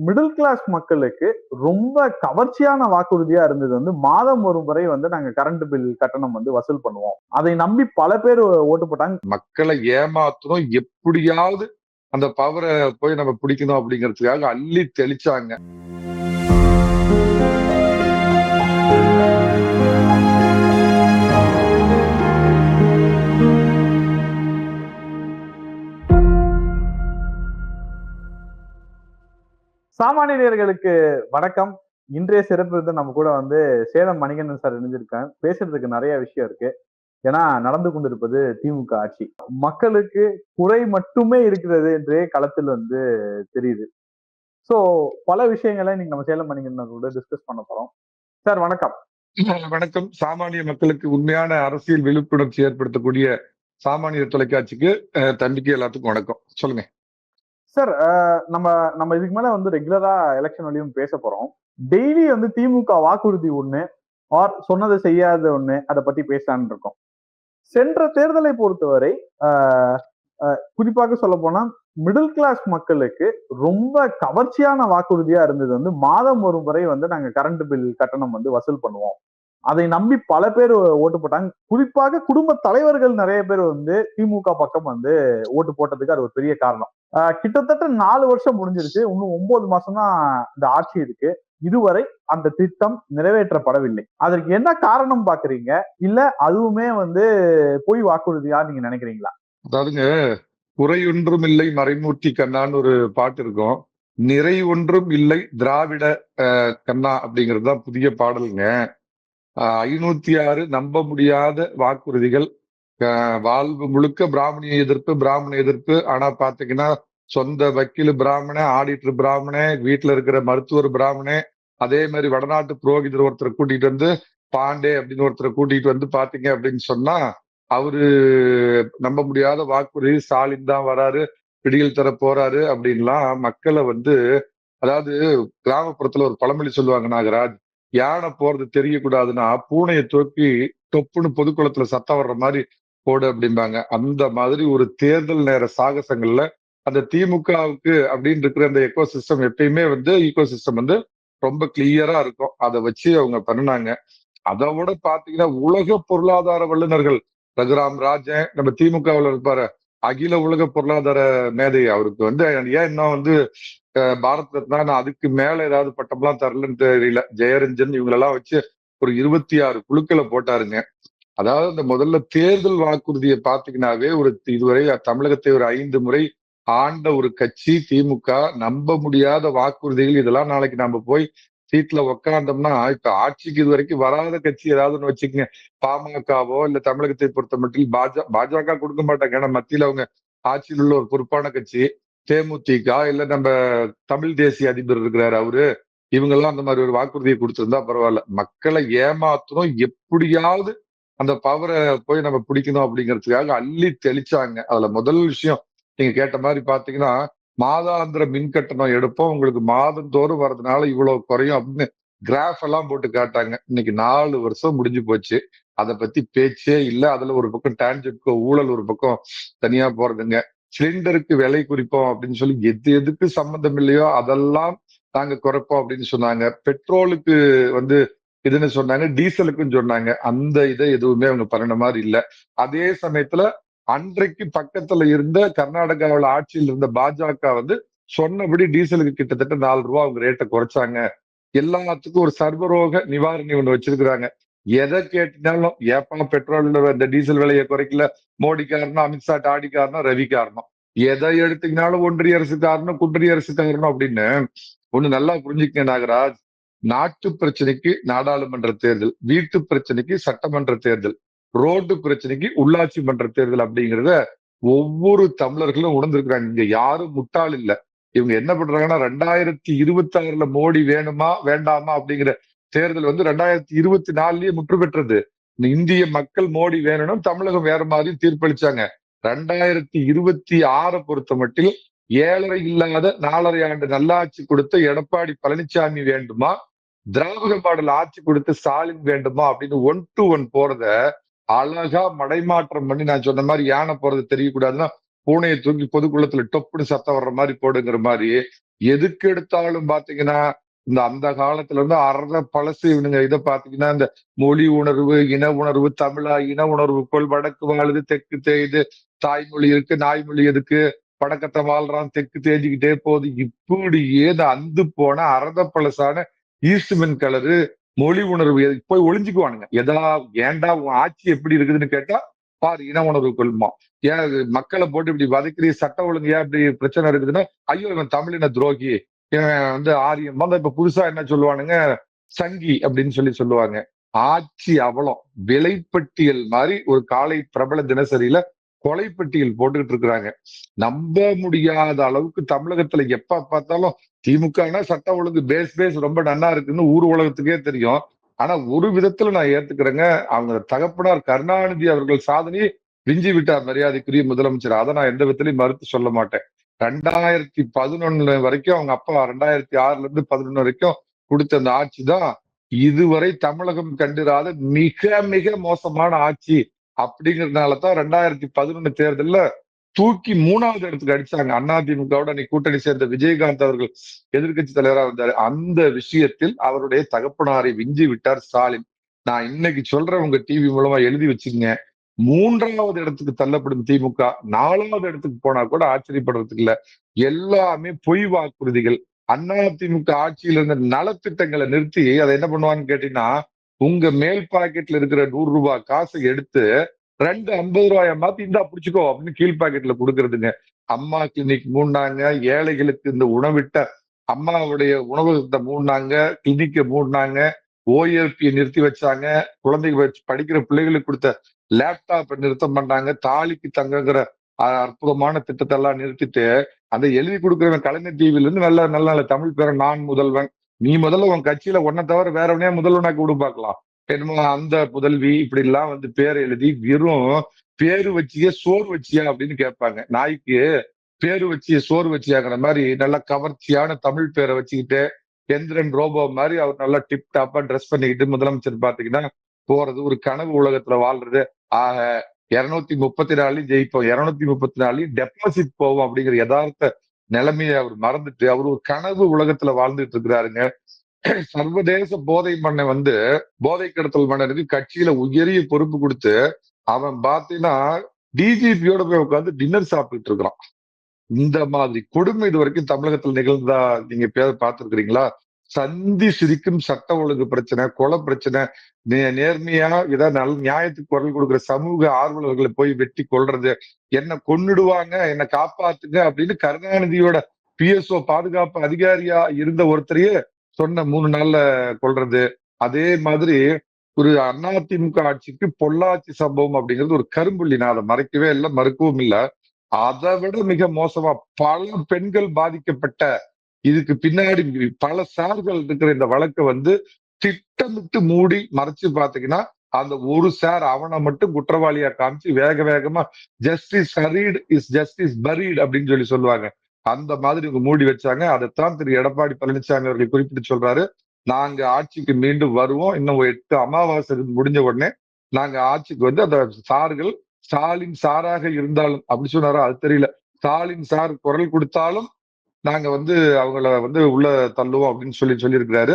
Middle class மக்களுக்கு ரொம்ப கவர்ச்சியான வாக்குறுதியா இருந்தது வந்து மாதம் ஒரு முறை வந்து நாங்க கரண்ட் பில் கட்டணம் வந்து வசூல் பண்ணுவோம். அதை நம்பி பல பேர் ஓட்டு போட்டாங்க. மக்களை ஏமாத்தணும். எப்படியாவது அந்த பவரை போய் நம்ம பிடிக்கணும் அப்படிங்கிறதுக்காக அள்ளி தெளிச்சாங்க. சாமானியர்களுக்கு வணக்கம். இன்றைய சிறப்பு இருந்து நம்ம கூட வந்து சேலம் மணிகண்டன் சார் இணைஞ்சிருக்கேன் பேசுறதுக்கு நிறைய விஷயம் இருக்கு. ஏன்னா நடந்து கொண்டிருப்பது திமுக ஆட்சி. மக்களுக்கு குறை மட்டுமே இருக்கிறது என்றே களத்தில் வந்து தெரியுது. சோ பல விஷயங்களை நீங்க நம்ம சேலம் மணிகண்டன் கூட டிஸ்கஸ் பண்ண போறோம். சார் வணக்கம். வணக்கம். சாமானிய மக்களுக்கு உண்மையான அரசியல் விழிப்புணர்ச்சி ஏற்படுத்தக்கூடிய சாமானிய தொலைக்காட்சிக்கு தம்பிக்கு எல்லாத்துக்கும் வணக்கம். சொல்லுங்க. சார் நம்ம நம்ம இதுக்கு மேல வந்து ரெகுலரா எலெக்ஷன் வழியும் பேச போறோம். டெய்லி வந்து திமுக வாக்குறுதி ஒண்ணு ஆர் சொன்னதை செய்யாத ஒண்ணு அதை பத்தி பேசலான்னு இருக்கோம். சென்ற தேர்தலை பொறுத்தவரை ஆஹ், குறிப்பாக சொல்ல போனா மிடில் கிளாஸ் மக்களுக்கு ரொம்ப கவர்ச்சியான வாக்குறுதியா இருந்தது வந்து மாதம் ஒரு முறை வந்து நாங்க கரண்ட் பில் கட்டணம் வந்து வசூல் பண்ணுவோம். அதை நம்பி பல பேர் ஓட்டு போட்டாங்க. குறிப்பாக குடும்ப தலைவர்கள் நிறைய பேர் வந்து திமுக பக்கம் வந்து ஓட்டு போட்டதுக்கு அது ஒரு பெரிய காரணம். ஆஹ் கிட்டத்தட்ட நாலு வருஷம் முடிஞ்சிருச்சு. இன்னும் ஒன்பது மாசம் தான் இந்த ஆட்சி இருக்கு. இதுவரை அந்த திட்டம் நிறைவேற்றப்படவில்லை. அதற்கு என்ன காரணம் பாக்குறீங்க? இல்ல அதுவுமே வந்து பொய் வாக்குறுதியா நீங்க நினைக்கிறீங்களா? அதாவதுங்க குறையொன்றும் இல்லை. மறைமூர்த்தி கண்ணான்னு ஒரு பாட்டு இருக்கும். நிறை ஒன்றும் இல்லை. திராவிட அஹ், கண்ணா அப்படிங்கிறது தான் புதிய பாடலுங்க. ஐநூத்தி ஆறு நம்ப முடியாத வாக்குறுதிகள். அஹ், வாழ்வு முழுக்க பிராமணிய எதிர்ப்பு பிராமண எதிர்ப்பு. ஆனா பாத்தீங்கன்னா சொந்த வக்கீல் பிராமண ஆடிட்டர் பிராமணே வீட்டுல இருக்கிற மருத்துவர் பிராமணே அதே மாதிரி வடநாட்டு புரோகிதர் ஒருத்தரை கூட்டிட்டு வந்து பாண்டே அப்படின்னு ஒருத்தரை கூட்டிட்டு வந்து பாத்தீங்க அப்படின்னு சொன்னா அவரு நம்ப முடியாத வாக்குறுதி ஸ்டாலின் தான் வராரு பிடியில் தர போறாரு அப்படின்லாம் மக்களை வந்து அதாவது கிராமப்புறத்துல ஒரு பழமொழி சொல்லுவாங்க நாகராஜ் யானை போறது தெரியக்கூடாதுன்னா பூனையை தூக்கி தொப்புன்னு பொதுக்குளத்துல சத்தம் வர்ற மாதிரி போடு அப்படிம்பாங்க. அந்த மாதிரி ஒரு தேர்தல் நேர சாகசங்கள்ல அந்த திமுகவுக்கு அப்படின்னு இருக்கிற அந்த எக்கோ சிஸ்டம் எப்பயுமே வந்து ஈகோ சிஸ்டம் வந்து ரொம்ப கிளியரா இருக்கும். அதை வச்சு அவங்க பண்ணினாங்க. அதை விட பாத்தீங்கன்னா உலக பொருளாதார வல்லுநர்கள் ரகுராம் ராஜன் நம்ம திமுகவில் இருப்பாரு அகில உலக பொருளாதார மேதை அவருக்கு வந்து ஏன் இன்னும் வந்து பாரத் ரத்னா நான் அதுக்கு மேல ஏதாவது பட்டம்லாம் தரலன்னு தெரியல. ஜெயரஞ்சன் இவங்களெல்லாம் வச்சு ஒரு இருபத்தி ஆறு குழுக்களை போட்டாருங்க. அதாவது இந்த முதல்ல தேர்தல் வாக்குறுதியை பாத்தீங்கன்னாவே ஒரு இதுவரை தமிழகத்தை ஒரு ஐந்து முறை ஆண்ட ஒரு கட்சி திமுக நம்ப முடியாத வாக்குறுதிகள் இதெல்லாம் நாளைக்கு நம்ம போய் சீட்ல உக்காந்தோம்னா இப்ப ஆட்சிக்கு இது வரைக்கும் வராத கட்சி ஏதாவது ஒண்ணு வச்சுக்கங்க. பாமகவோ இல்ல தமிழகத்தை பொறுத்த மட்டும் பாஜக பாஜக கொடுக்க மாட்டாங்க. ஏன்னா மத்தியில அவங்க ஆட்சியில் உள்ள ஒரு பொறுப்பான கட்சி. தேமுதிக இல்ல நம்ம தமிழ் தேசிய அதிபர் இருக்கிறாரு அவரு. இவங்கெல்லாம் அந்த மாதிரி ஒரு வாக்குறுதியை கொடுத்துருந்தா பரவாயில்ல. மக்களை ஏமாத்தணும். எப்படியாவது அந்த பவரை போய் நம்ம பிடிக்கணும் அப்படிங்கிறதுக்காக அள்ளி தெளிச்சாங்க. அதுல முதல் விஷயம் நீங்க கேட்ட மாதிரி பாத்தீங்கன்னா மாதாந்திர மின் கட்டணம் எடுப்போம். உங்களுக்கு மாதந்தோறும் வர்றதுனால இவ்வளவு குறையும் அப்படின்னு கிராஃப் எல்லாம் போட்டு காட்டாங்க. இன்னைக்கு நாலு வருஷம் முடிஞ்சு போச்சு. அதை பத்தி பேச்சே இல்லை. அதுல ஒரு பக்கம் டான்ஜெட்கோ ஊழல் ஒரு பக்கம் தனியா போறதுங்க. சிலிண்டருக்கு விலை குறிப்போம் அப்படின்னு சொல்லி எது எதுக்கு சம்பந்தம் இல்லையோ அதெல்லாம் நாங்க குறைப்போம் அப்படின்னு சொன்னாங்க. பெட்ரோலுக்கு வந்து இதுன்னு சொன்னாங்க டீசலுக்குன்னு சொன்னாங்க. அந்த இதை எதுவுமே அவங்க பண்ணின மாதிரி இல்ல. அதே சமயத்துல அன்றைக்கு பக்கத்துல இருந்த கர்நாடகாவில் ஆட்சியில் இருந்த பாஜக வந்து சொன்னபடி டீசலுக்கு கிட்டத்தட்ட நாலு ரூபா அவங்க ரேட்டை குறைச்சாங்க. எல்லாத்துக்கும் ஒரு சர்வரோக நிவாரணி ஒண்ணு வச்சிருக்கிறாங்க. எதை கேட்டினாலும் ஏப்பா பெட்ரோல் இந்த டீசல் விலையை குறைக்கல. மோடி காரணம் அமித்ஷா டாடி காரணம் ரவி காரணம். எதை எடுத்தீங்கனாலும் ஒன்றிய அரசு காரணம் குன்றிய அரசு காரணம் அப்படின்னு ஒண்ணு நல்லா புரிஞ்சுக்க நாகராஜ். நாட்டு பிரச்சனைக்கு நாடாளுமன்ற தேர்தல் வீட்டு பிரச்சனைக்கு சட்டமன்ற தேர்தல். ரோட்டு பிரச்சனைக்கு உள்ளாட்சி மன்ற தேர்தல் அப்படிங்கிறத ஒவ்வொரு தமிழர்களும் உணர்ந்திருக்கிறாங்க. இங்க யாரும் முட்டாள் இல்ல. இவங்க என்ன பண்றாங்கன்னா ரெண்டாயிரத்தி இருபத்தி ஆறுல மோடி வேணுமா வேண்டாமா அப்படிங்கிற தேர்தல் வந்து ரெண்டாயிரத்தி இருபத்தி நாலுலயே முற்று பெற்றது. இந்த இந்திய மக்கள் மோடி வேணும்னு தமிழகம் வேற மாதிரி தீர்ப்பளிச்சாங்க. ரெண்டாயிரத்தி இருபத்தி ஆறை பொறுத்த மட்டில் ஏழரை இல்லாத நாலரை ஆண்டு நல்லாட்சி கொடுத்த எடப்பாடி பழனிசாமி வேண்டுமா திராவிட மாடல் ஆட்சி கொடுத்து ஸ்டாலின் வேண்டுமா அப்படின்னு ஒன் டு ஒன் போறத அழகா மடைமாற்றம் பண்ணி நான் சொன்ன மாதிரி யானை போறது தெரியக்கூடாதுன்னா பூனையை தூக்கி பொதுக்குள்ளத்துல டொப்புன்னு சத்தம் வர்ற மாதிரி போடுங்கிற மாதிரி எதுக்கு எடுத்தாலும் பாத்தீங்கன்னா இந்த அந்த காலத்துல இருந்து அறத பழசு இவனுங்க இதை பாத்தீங்கன்னா இந்த மொழி உணர்வு இன உணர்வு தமிழா இன உணர்வு உணர்வுக்குள் வடக்கு வாழுது தெற்கு தேயுது தாய்மொழி இருக்கு நாய்மொழி எதுக்கு வடக்கத்தை வாழ்றான் தெற்கு தேஞ்சிக்கிட்டே போகுது இப்படியே இந்த அந்து போன அறத பழசான ஈஸ்ட்மென் கலரு மொழி உணர்வு போய் ஒளிஞ்சுக்குவானுங்க. எதா ஏண்டா உன் ஆட்சி எப்படி இருக்குதுன்னு கேட்டா பாரு இன உணர்வு கொள்மா ஏன் மக்களை போட்டு இப்படி வதக்கிறி சட்ட ஒழுங்கு ஏன் இப்படி பிரச்சனை இருக்குதுன்னா ஐயோ இவன் தமிழின துரோகி இவன் வந்து ஆரியம் வந்து இப்ப புதுசா என்ன சொல்லுவானுங்க சங்கி அப்படின்னு சொல்லி சொல்லுவாங்க. ஆட்சி அவலம் விலைப்பட்டியல் மாதிரி ஒரு காலை பிரபல தினசரியில கொலைப்பட்டியல் போட்டுக்கிட்டு இருக்கிறாங்க. நம்ப முடியாத அளவுக்கு தமிழகத்துல எப்ப பார்த்தாலும் திமுகனா சட்டம் ஒழுங்கு பேஸ் பேஸ் ரொம்ப நன்னா இருக்குன்னு ஊர் உலகத்துக்கே தெரியும். ஆனா ஒரு விதத்துல நான் ஏத்துக்கிறேங்க. அவங்க தகப்பனார் கருணாநிதி அவர்கள் சாதனையை விஞ்சி விட்டார் மரியாதைக்குரிய முதலமைச்சர். அதை நான் எந்த விதத்திலையும் மறுத்து சொல்ல மாட்டேன். ரெண்டாயிரத்தி பதினொன்னு வரைக்கும் அவங்க அப்பா ரெண்டாயிரத்தி ஆறுல இருந்து பதினொன்னு வரைக்கும் கொடுத்த அந்த ஆட்சி தான். இதுவரை தமிழகம் கண்டிராத மிக மிக மோசமான ஆட்சி. அப்படிங்கிறதுனால தான் ரெண்டாயிரத்தி பதினொன்னு தேர்தலில் தூக்கி மூணாவது இடத்துக்கு அடிச்சாங்க. அதிமுகவோட அன்னைக்கு கூட்டணி சேர்ந்த விஜயகாந்த் அவர்கள் எதிர்க்கட்சி தலைவராக இருந்தாரு அந்த விஷயத்தில் அவருடைய தகப்பனாரை விஞ்சி விட்டார் ஸ்டாலின். நான் இன்னைக்கு சொல்றேன் உங்க டிவி மூலமா எழுதி வச்சுங்க மூன்றாவது இடத்துக்கு தள்ளப்படும் திமுக. நாலாவது இடத்துக்கு போனா கூட ஆச்சரியப்படுறதுக்கு இல்ல. எல்லாமே பொய் வாக்குறுதிகள். அதிமுக ஆட்சியில் இருந்த நலத்திட்டங்களை நிறுத்தி அதை என்ன பண்ணுவான்னு கேட்டீங்கன்னா உங்க மேல் பாக்கெட்ல இருக்கிற நூறு ரூபாய் காசை எடுத்து ரெண்டு ஐம்பது ரூபாய மாத்தி இந்தா பிடிச்சிக்கோ அப்படின்னு கீழ் பாக்கெட்ல கொடுக்கறதுங்க. அம்மா கிளினிக் மூடினாங்க ஏழைகளுக்கு இந்த உணவிட்ட அம்மாவுடைய உணவகத்தை மூடினாங்க கிளினிக்கை மூடினாங்க ஓஎல்பியை நிறுத்தி வச்சாங்க குழந்தைங்க வச்சு படிக்கிற பிள்ளைகளுக்கு கொடுத்த லேப்டாப்பை நிறுத்தம் பண்ணாங்க தாலிக்கு தங்கங்கிற அற்புதமான திட்டத்தை எல்லாம் நிறுத்திட்டு அந்த எழுதி கொடுக்குறவன் கலைஞர் டிவில இருந்து நல்ல நல்ல நல்ல தமிழ் பேர நான் முதல்வன். நீ முதல்ல உன் கட்சியில ஒன்ன தவிர வேறவனே முதல்வனாக்கி விடு பார்க்கலாம். என்னமோ அந்த புதல்வி இப்படி எல்லாம் வந்து பேர் எழுதி வெறும் பேரு வச்சியே சோறு வச்சியா அப்படின்னு கேட்பாங்க. நாய்க்கு பேரு வச்சிய சோறு வச்சியாங்கிற மாதிரி நல்ல கவர்ச்சியான தமிழ் பேரை வச்சுக்கிட்டு எந்திரன் ரோபோ மாதிரி அவர் நல்லா டிப் டாப்பா ட்ரெஸ் பண்ணிக்கிட்டு முதலமைச்சர் பாத்தீங்கன்னா போறது ஒரு கனவு உலகத்துல வாழ்றது. ஆக இருநூத்தி முப்பத்தி நாலுலயும் ஜெயிப்போம் இருநூத்தி முப்பத்தி நாலுலயும் டெபாசிட் போவோம் அப்படிங்கிற யதார்த்த நிலைமையை அவர் மறந்துட்டு அவர் ஒரு கனவு உலகத்துல வாழ்ந்துட்டு இருக்கிறாருங்க. சர்வதேச போதை மண்ணை வந்து போதை கடத்தல் மன்னருக்கு கட்சியில உயரிய பொறுப்பு கொடுத்து அவன் பாத்தீங்கன்னா டிஜிபியோட போய் உட்காந்து டின்னர் சாப்பிட்டு இருக்கிறான். இந்த மாதிரி கொடுமை இது வரைக்கும் தமிழகத்தில் நிகழ்ந்ததா நீங்க பேர் பார்த்திருக்கிறீங்களா? சந்தி சிரிக்கும் சட்ட ஒழுங்கு பிரச்சனை கொலை பிரச்சனை நே- நேர்மையா ஏதாவது நல்ல நியாயத்துக்கு குரல் கொடுக்கிற சமூக ஆர்வலர்களை போய் வெட்டி கொல்றது என்ன கொன்னுடுவாங்க என்ன காப்பாத்துங்க அப்படின்னு கருணாநிதியோட பிஎஸ்ஓ பாதுகாப்பு அதிகாரியா இருந்த ஒருத்தரையே சொன்ன மூணு நாள்ல கொல்றது. அதே மாதிரி ஒரு அதிமுக ஆட்சிக்கு பொள்ளாச்சி சம்பவம் அப்படிங்கிறது ஒரு கரும்புள்ளி. நான் அதை மறைக்கவே இல்லை மறுக்கவும் இல்லை. அதை விட மிக மோசமா பல பெண்கள் பாதிக்கப்பட்ட இதுக்கு பின்னாடி பல சார்கள் இருக்கிற இந்த வழக்கை வந்து திட்டமிட்டு மூடி மறைச்சு பாத்தீங்கன்னா அந்த ஒரு சார் அவனை மட்டும் குற்றவாளியா காமிச்சு வேக வேகமா justice hurried is justice buried அப்படின்னு சொல்லி சொல்லுவாங்க. அந்த மாதிரி இவங்க மூடி வச்சாங்க. அதைத்தான் திரு எடப்பாடி பழனிசாமி அவர்கள் குறிப்பிட்டு சொல்றாரு. நாங்க ஆட்சிக்கு மீண்டும் வருவோம். இன்னும் எட்டு அமாவாசை முடிஞ்ச உடனே நாங்க ஆட்சிக்கு வந்து அந்த சார்கள் ஸ்டாலின் சாராக இருந்தாலும் அப்படி சொன்னாரா? அது தெரியல. ஸ்டாலின் சார் குரல் கொடுத்தாலும் நாங்க வந்து அவங்கள வந்து உள்ள தள்ளுவோம் அப்படின்னு சொல்லி சொல்லியிருக்கிறாரு.